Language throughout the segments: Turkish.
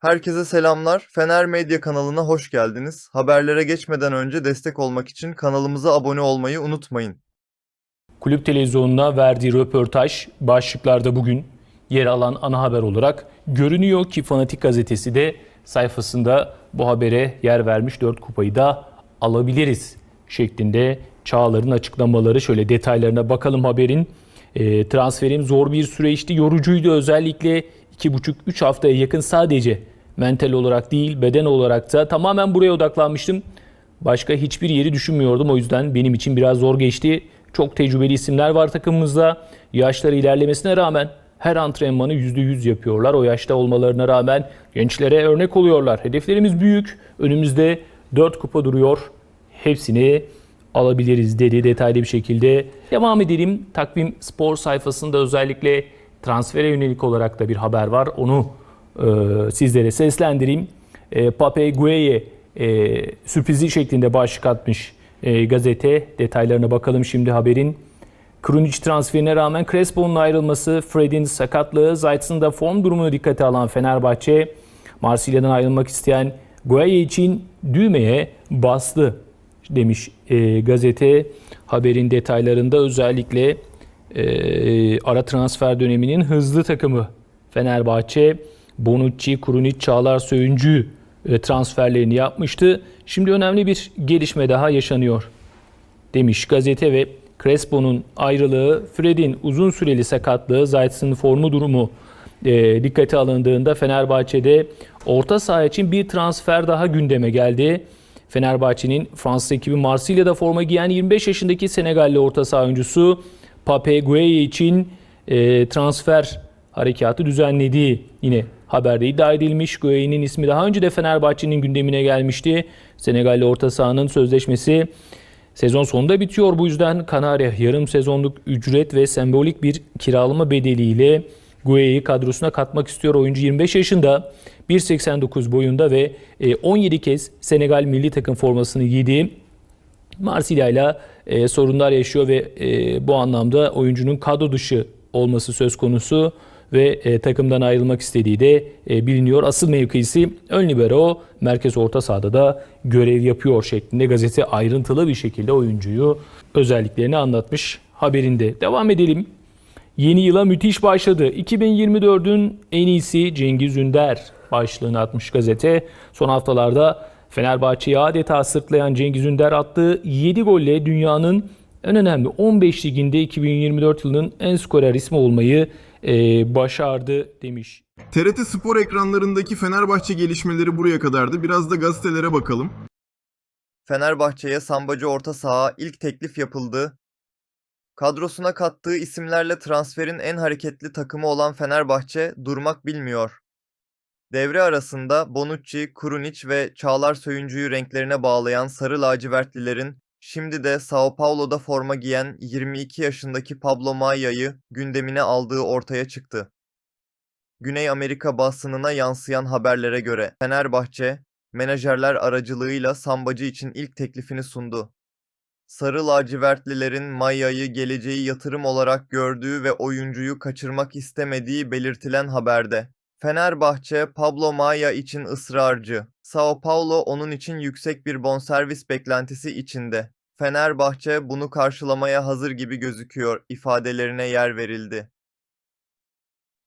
Herkese selamlar. Fener Medya kanalına hoş geldiniz. Haberlere geçmeden önce destek olmak için kanalımıza abone olmayı unutmayın. Kulüp televizyonuna verdiği röportaj başlıklarda bugün yer alan ana haber olarak görünüyor ki Fanatik gazetesi de sayfasında bu habere yer vermiş 4 kupayı da alabiliriz şeklinde Çağlar'ın açıklamaları şöyle detaylarına bakalım haberin. E, transferim zor bir süreçti, yorucuydu özellikle 2,5-3 haftaya yakın sadece mental olarak değil beden olarak da tamamen buraya odaklanmıştım. Başka hiçbir yeri düşünmüyordum o yüzden benim için biraz zor geçti. Çok tecrübeli isimler var takımımızda. Yaşları ilerlemesine rağmen her antrenmanı %100 yapıyorlar. O yaşta olmalarına rağmen gençlere örnek oluyorlar. Hedeflerimiz büyük. Önümüzde 4 kupa duruyor. Hepsini alabiliriz dedi detaylı bir şekilde. Devam edelim. Takvim spor sayfasında özellikle transfere yönelik olarak da bir haber var. Onu e, sizlere seslendireyim. E, Pape Gueye e, sürprizi şeklinde başlık atmış e, gazete. Detaylarına bakalım şimdi haberin. Krunic transferine rağmen Crespo'nun ayrılması, Fred'in sakatlığı, Zayt'sın da form durumunu dikkate alan Fenerbahçe, Marsilya'dan ayrılmak isteyen Gueye için düğmeye bastı demiş e, gazete. Haberin detaylarında özellikle e, ara transfer döneminin hızlı takımı Fenerbahçe, Bonucci, Krunic, Çağlar Söyüncü e, transferlerini yapmıştı. Şimdi önemli bir gelişme daha yaşanıyor demiş gazete ve Crespo'nun ayrılığı, Fred'in uzun süreli sakatlığı, Zayt'sın formu durumu e, dikkate alındığında Fenerbahçe'de orta saha için bir transfer daha gündeme geldi. Fenerbahçe'nin Fransız ekibi Marsilya'da forma giyen 25 yaşındaki Senegalli orta saha oyuncusu Pape Gueye için e, transfer harekatı düzenlediği yine haberde iddia edilmiş. Gueye'nin ismi daha önce de Fenerbahçe'nin gündemine gelmişti. Senegalli orta sahanın sözleşmesi Sezon sonunda bitiyor bu yüzden Kanarya yarım sezonluk ücret ve sembolik bir kiralama bedeliyle Gueye'yi kadrosuna katmak istiyor. Oyuncu 25 yaşında, 1.89 boyunda ve e, 17 kez Senegal milli takım formasını giydi. Marsilya ile e, sorunlar yaşıyor ve e, bu anlamda oyuncunun kadro dışı olması söz konusu ve e, takımdan ayrılmak istediği de e, biliniyor. Asıl mevkisi ön libero, merkez orta sahada da görev yapıyor şeklinde gazete ayrıntılı bir şekilde oyuncuyu özelliklerini anlatmış haberinde. Devam edelim. Yeni yıla müthiş başladı. 2024'ün en iyisi Cengiz Ünder başlığını atmış gazete. Son haftalarda Fenerbahçe'yi adeta sırtlayan Cengiz Ünder attığı 7 golle dünyanın en önemli 15 liginde 2024 yılının en skorer ismi olmayı e, başardı demiş. TRT Spor ekranlarındaki Fenerbahçe gelişmeleri buraya kadardı. Biraz da gazetelere bakalım. Fenerbahçe'ye sambacı orta saha ilk teklif yapıldı. Kadrosuna kattığı isimlerle transferin en hareketli takımı olan Fenerbahçe durmak bilmiyor. Devre arasında Bonucci, Krunic ve Çağlar Söyüncü'yü renklerine bağlayan sarı lacivertlilerin şimdi de Sao Paulo'da forma giyen 22 yaşındaki Pablo Mayya'yı gündemine aldığı ortaya çıktı. Güney Amerika basınına yansıyan haberlere göre Fenerbahçe, menajerler aracılığıyla Sambacı için ilk teklifini sundu. Sarı lacivertlilerin Mayya'yı geleceği yatırım olarak gördüğü ve oyuncuyu kaçırmak istemediği belirtilen haberde. Fenerbahçe, Pablo Maya için ısrarcı. Sao Paulo onun için yüksek bir bonservis beklentisi içinde. Fenerbahçe bunu karşılamaya hazır gibi gözüküyor ifadelerine yer verildi.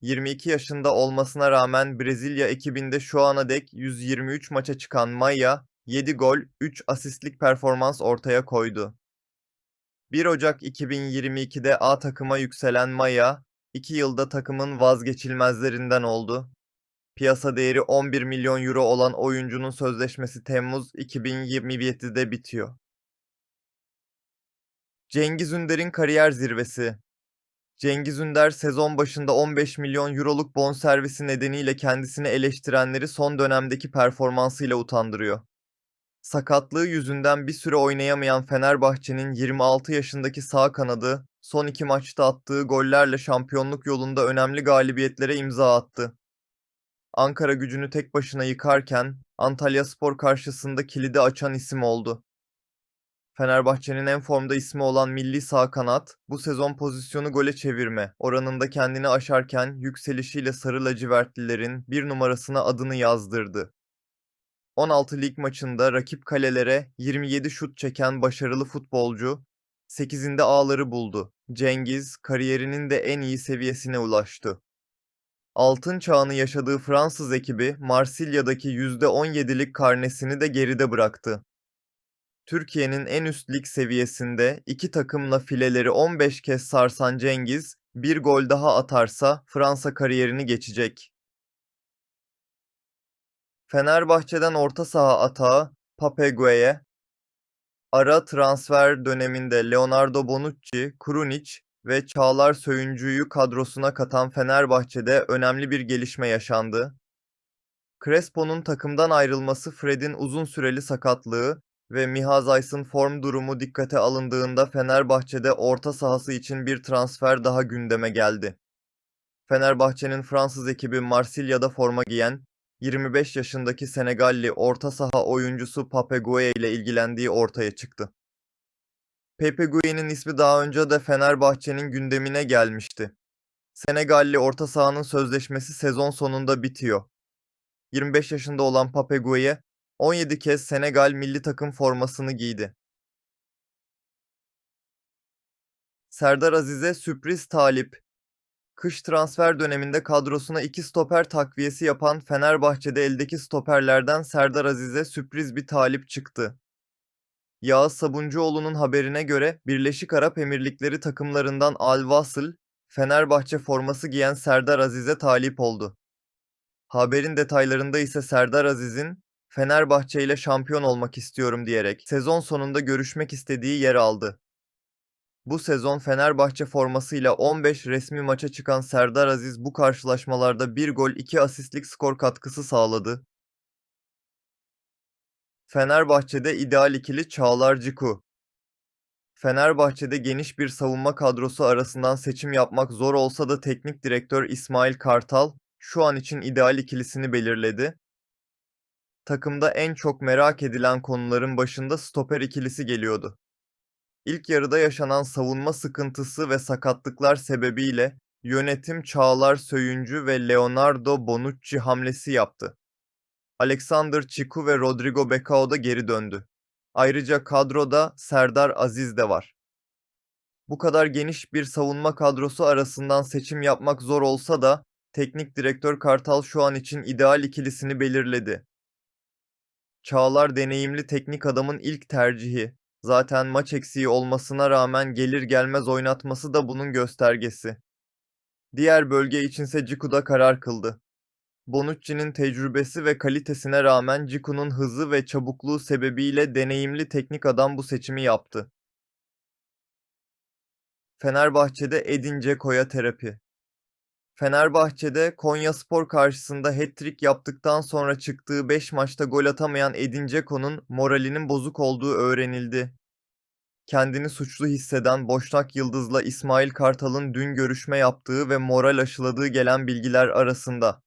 22 yaşında olmasına rağmen Brezilya ekibinde şu ana dek 123 maça çıkan Maya, 7 gol, 3 asistlik performans ortaya koydu. 1 Ocak 2022'de A takıma yükselen Maya, 2 yılda takımın vazgeçilmezlerinden oldu. Piyasa değeri 11 milyon euro olan oyuncunun sözleşmesi Temmuz 2027'de bitiyor. Cengiz Ünder'in kariyer zirvesi Cengiz Ünder sezon başında 15 milyon euroluk bonservisi nedeniyle kendisini eleştirenleri son dönemdeki performansıyla utandırıyor. Sakatlığı yüzünden bir süre oynayamayan Fenerbahçe'nin 26 yaşındaki sağ kanadı son iki maçta attığı gollerle şampiyonluk yolunda önemli galibiyetlere imza attı. Ankara gücünü tek başına yıkarken Antalyaspor karşısında kilidi açan isim oldu. Fenerbahçe'nin en formda ismi olan milli sağ kanat, bu sezon pozisyonu gole çevirme oranında kendini aşarken yükselişiyle sarı lacivertlilerin bir numarasına adını yazdırdı. 16 lig maçında rakip kalelere 27 şut çeken başarılı futbolcu, 8'inde ağları buldu. Cengiz, kariyerinin de en iyi seviyesine ulaştı. Altın çağını yaşadığı Fransız ekibi Marsilya'daki %17'lik karnesini de geride bıraktı. Türkiye'nin en üst lig seviyesinde iki takımla fileleri 15 kez sarsan Cengiz, bir gol daha atarsa Fransa kariyerini geçecek. Fenerbahçe'den orta saha atağı Pape Gueye, ara transfer döneminde Leonardo Bonucci, Krunic ve Çağlar Söyüncü'yü kadrosuna katan Fenerbahçe'de önemli bir gelişme yaşandı. Crespo'nun takımdan ayrılması Fred'in uzun süreli sakatlığı ve Mihaz Ays'ın form durumu dikkate alındığında Fenerbahçe'de orta sahası için bir transfer daha gündeme geldi. Fenerbahçe'nin Fransız ekibi Marsilya'da forma giyen 25 yaşındaki Senegalli orta saha oyuncusu Pape Gueye ile ilgilendiği ortaya çıktı. Pepe Guye'nin ismi daha önce de Fenerbahçe'nin gündemine gelmişti. Senegalli orta sahanın sözleşmesi sezon sonunda bitiyor. 25 yaşında olan Pape Gueye 17 kez Senegal milli takım formasını giydi. Serdar Aziz'e sürpriz talip. Kış transfer döneminde kadrosuna iki stoper takviyesi yapan Fenerbahçe'de eldeki stoperlerden Serdar Aziz'e sürpriz bir talip çıktı. Yağız Sabuncuoğlu'nun haberine göre Birleşik Arap Emirlikleri takımlarından Al Wasl, Fenerbahçe forması giyen Serdar Aziz'e talip oldu. Haberin detaylarında ise Serdar Aziz'in Fenerbahçe ile şampiyon olmak istiyorum diyerek sezon sonunda görüşmek istediği yer aldı. Bu sezon Fenerbahçe formasıyla 15 resmi maça çıkan Serdar Aziz bu karşılaşmalarda 1 gol 2 asistlik skor katkısı sağladı. Fenerbahçe'de ideal ikili Çağlar Ciku. Fenerbahçe'de geniş bir savunma kadrosu arasından seçim yapmak zor olsa da teknik direktör İsmail Kartal şu an için ideal ikilisini belirledi. Takımda en çok merak edilen konuların başında stoper ikilisi geliyordu. İlk yarıda yaşanan savunma sıkıntısı ve sakatlıklar sebebiyle yönetim Çağlar Söyüncü ve Leonardo Bonucci hamlesi yaptı. Alexander Çiku ve Rodrigo Becao da geri döndü. Ayrıca kadroda Serdar Aziz de var. Bu kadar geniş bir savunma kadrosu arasından seçim yapmak zor olsa da teknik direktör Kartal şu an için ideal ikilisini belirledi. Çağlar deneyimli teknik adamın ilk tercihi. Zaten maç eksiği olmasına rağmen gelir gelmez oynatması da bunun göstergesi. Diğer bölge içinse Ciku da karar kıldı. Bonucci'nin tecrübesi ve kalitesine rağmen Ciku'nun hızı ve çabukluğu sebebiyle deneyimli teknik adam bu seçimi yaptı. Fenerbahçe'de Edin Dzeko'ya terapi. Fenerbahçe'de Konyaspor karşısında hat-trick yaptıktan sonra çıktığı 5 maçta gol atamayan Edin Dzeko'nun moralinin bozuk olduğu öğrenildi. Kendini suçlu hisseden Boşnak Yıldız'la İsmail Kartal'ın dün görüşme yaptığı ve moral aşıladığı gelen bilgiler arasında.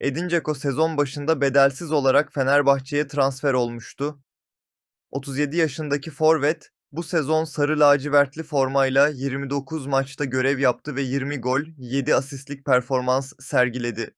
Edin Dzeko sezon başında bedelsiz olarak Fenerbahçe'ye transfer olmuştu. 37 yaşındaki forvet bu sezon sarı lacivertli formayla 29 maçta görev yaptı ve 20 gol, 7 asistlik performans sergiledi.